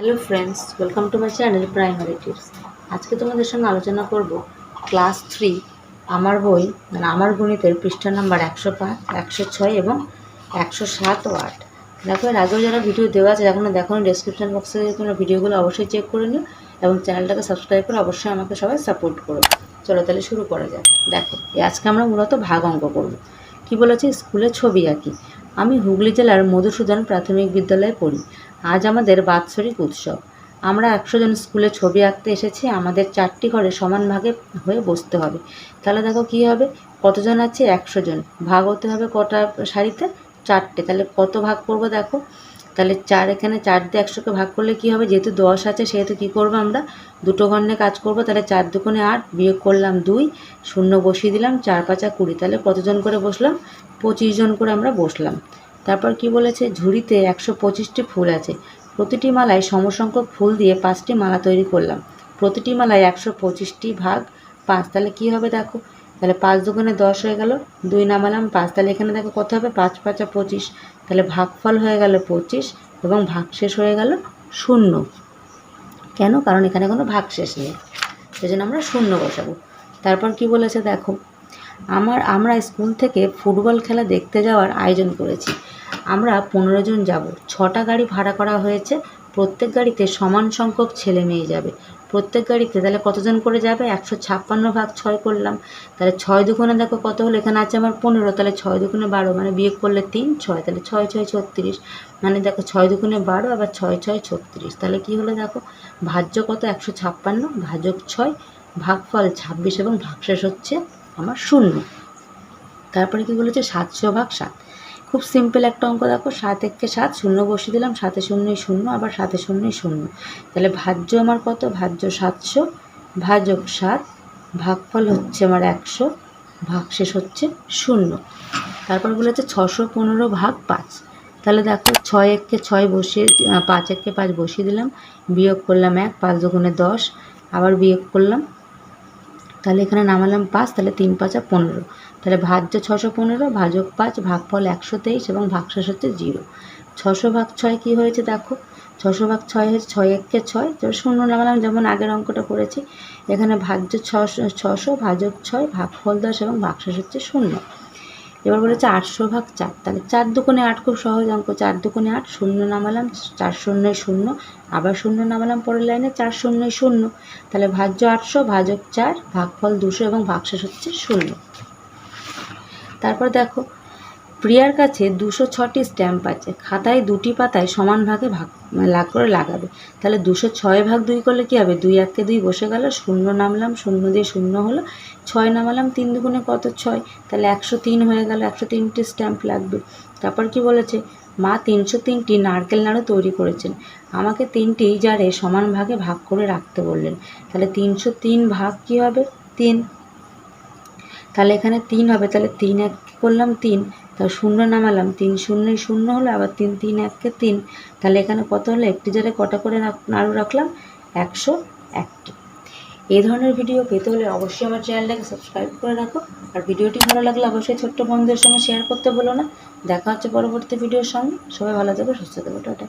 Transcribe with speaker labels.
Speaker 1: Hello friends welcome to my channel primary tips আজকে তোমাদের সঙ্গে আলোচনা করব ক্লাস থ্রি আমার বই মানে আমার গণিতের পৃষ্ঠা নাম্বার একশো পাঁচ, একশো ছয় এবং একশো সাত ও আট। দেখো, এর আগেও যারা ভিডিও দেওয়া আছে এখনও দেখো ডিসক্রিপশন বক্সে তোমরা ভিডিওগুলো অবশ্যই চেক করে নিও এবং চ্যানেলটাকে সাবস্ক্রাইব করে অবশ্যই আমাকে সবাই সাপোর্ট করো। চলো তাহলে শুরু করা যাক। দেখো আজকে আমরা মূলত ভাগ অঙ্ক করব। কি বলেছে? স্কুলে ছবি আঁকি। আমি হুগলি জেলার মধুসূদন প্রাথমিক বিদ্যালয়ে পড়ি। আজ আমাদের বাৎসরিক উৎসব। আমরা একশো জন স্কুলে ছবি আঁকতে এসেছি, আমাদের চারটি ঘরে সমান ভাগে হয়ে বসতে হবে। তাহলে দেখো কি হবে? কতজন আছে? একশো জন। ভাগ হতে হবে কটা শাড়িতে? চারটে। তাহলে কত ভাগ করব দেখো? তাহলে চার এখানে চার দিয়ে একশোকে ভাগ করলে কী হবে? যেহেতু দশ আছে, সেহেতু কী করব আমরা? দুটো ঘন্টে কাজ করব, তাহলে চার দুগুণে আট বিয়োগ করলাম দুই, শূন্য বসিয়ে দিলাম, চার পাঁচা কুড়ি। তাহলে কতজন করে বসলাম? পঁচিশ জন করে আমরা বসলাম। তারপর কি বলেছে? ঝুড়িতে একশো পঁচিশটি ফুল আছে। প্রতিটি মালায় সমসংখ্যক ফুল দিয়ে পাঁচটি মালা তৈরি করলাম। প্রতিটি মালায় একশো পঁচিশটি ভাগ পাঁচ। তাহলে কী হবে দেখো? তাহলে পাঁচ দুগুণে দশ হয়ে গেল, দুই নামালাম, পাঁচ, তাহলে এখানে দেখো কত হবে? পাঁচ, পাঁচা পঁচিশ। তাহলে ভাগফল হয়ে গেল পঁচিশ এবং ভাগশেষ হয়ে গেল শূন্য। কেন? কারণ এখানে কোনো ভাগশেষ নেই। সেই জন্য আমরা শূন্য বসাবো। তারপর কি বলেছে দেখো? আমার, আমরা স্কুল থেকে ফুটবল খেলা দেখতে যাওয়ার আয়োজন করেছি। আমরা পনেরো জন যাব। ছটা গাড়ি ভাড়া করা হয়েছে। প্রত্যেক গাড়িতে সমান সংখ্যক ছেলে মেয়ে যাবে। প্রত্যেক গাড়িতে তাহলে কতজন করে যাবে? একশো ছাপ্পান্ন ভাগ ছয় করলাম। তাহলে ছয় দুগুণে দেখো কত হলো? এখানে আছে আমার পনেরো, তাহলে ছয় দুগুণে বারো মানে বিয়োগ করলে তিন, ছয়, তাহলে ছয় ছয়, ছত্রিশ। মানে দেখো ছয় দুগুণে বারো, আবার ছয় ছয়, ছত্রিশ। তাহলে কি হলো দেখো? ভাজ্য কত? একশো ছাপ্পান্ন ভাজক ছয়, ভাগফল ছাব্বিশ এবং ভাগশেষ হচ্ছে আমার শূন্য। তারপরে কি বলেছে? সাতশো ভাগ সাত। খুব সিম্পল একটা অঙ্ক দেখো, সাত এককে সাত, শূন্য বসিয়ে দিলাম, সাতে শূন্যই শূন্য, আবার সাতে শূন্যই শূন্য। তাহলে ভাজ্য আমার কত? ভাজ্য সাতশো, ভাজক সাত, ভাগফল হচ্ছে আমার একশো, ভাগশেষ হচ্ছে শূন্য। তারপর বলেছে ছশো পনেরো ভাগ পাঁচ। তাহলে দেখো ছয় এককে ছয় বসিয়ে পাঁচ এককে পাঁচ বসিয়ে দিলাম, বিয়োগ করলাম এক, পাঁচ দুগুণে দশ, আবার বিয়োগ করলাম তাহলে এখানে নামালাম পাঁচ, তাহলে তিন পাঁচা পনেরো। তাহলে ভাজ্য ছশো পনেরো, ভাজক পাঁচ ভাগ ফল একশো তেইশ এবং ভাগশেষ হচ্ছে জিরো। ছশো ভাগ ছয় কী হয়েছে দেখো? ছশো ভাগ ছয় হয়েছে ছয় এককে ছয়। শূন্য নামালাম, যেমন আগের অঙ্কটা করেছি। এখানে ভাজ্য ছশো ছশো, ভাজক ছয় ভাগ ফল দশ এবং ভাগশেষ হচ্ছে শূন্য। এবার বলেছে আটশো ভাগ চার। তাহলে চার দুকোণে আট খুব সহজ অঙ্ক, চার দুকোণে আট শূন্য নামালাম, চার শূন্যই শূন্য, আবার শূন্য নামালাম পরের লাইনে, চার শূন্যই শূন্য। তাহলে ভাজ্য আটশো, ভাজক চার, ভাগফল দুশো এবং ভাগশেষ হচ্ছে শূন্য। তারপর দেখো প্রিয়ার কাছে দুশো ছটি স্ট্যাম্প আছে। খাতায় দুটি পাতায় সমান ভাগে ভাগ, লাগ করে লাগাবে। তাহলে দুশো ছয় ভাগ দুই করলে কী হবে? দুই এককে দুই বসে গেল, শূন্য নামলাম, শূন্য দিয়ে শূন্য হলো। ছয় নামালাম, তিন দুগুণে কত? ছয়। তাহলে একশো তিন হয়ে গেল, একশো তিনটি স্ট্যাম্প লাগবে। তারপর কি বলেছে? মা তিনশো তিনটি নারকেল নাড়ু তৈরি করেছেন। আমাকে তিনটি জারে সমান ভাগে ভাগ করে রাখতে বললেন। তাহলে তিনশো তিন ভাগ কী হবে? তিন। তাহলে এখানে তিন হবে। তাহলে তিন এক করলাম তিন তাহলে শূন্য নামালাম। তিন শূন্যই শূন্য হলো আবার তিন তিন এককে তিন। তাহলে এখানে কত হলো? একটি জারে কটা করে নাড়ু রাখলাম? একশো একটি। এই ধরনের ভিডিও পেতে হলে অবশ্যই আমার চ্যানেলটাকে সাবস্ক্রাইব করে রাখো। আর ভিডিওটি ভালো লাগলে অবশ্যই ছোট্ট বন্ধুদের সঙ্গে শেয়ার করতে বলো না। দেখা হচ্ছে পরবর্তী ভিডিওর সঙ্গে। সবাই ভালো থাকবে সুস্থ থাকবে টাটা।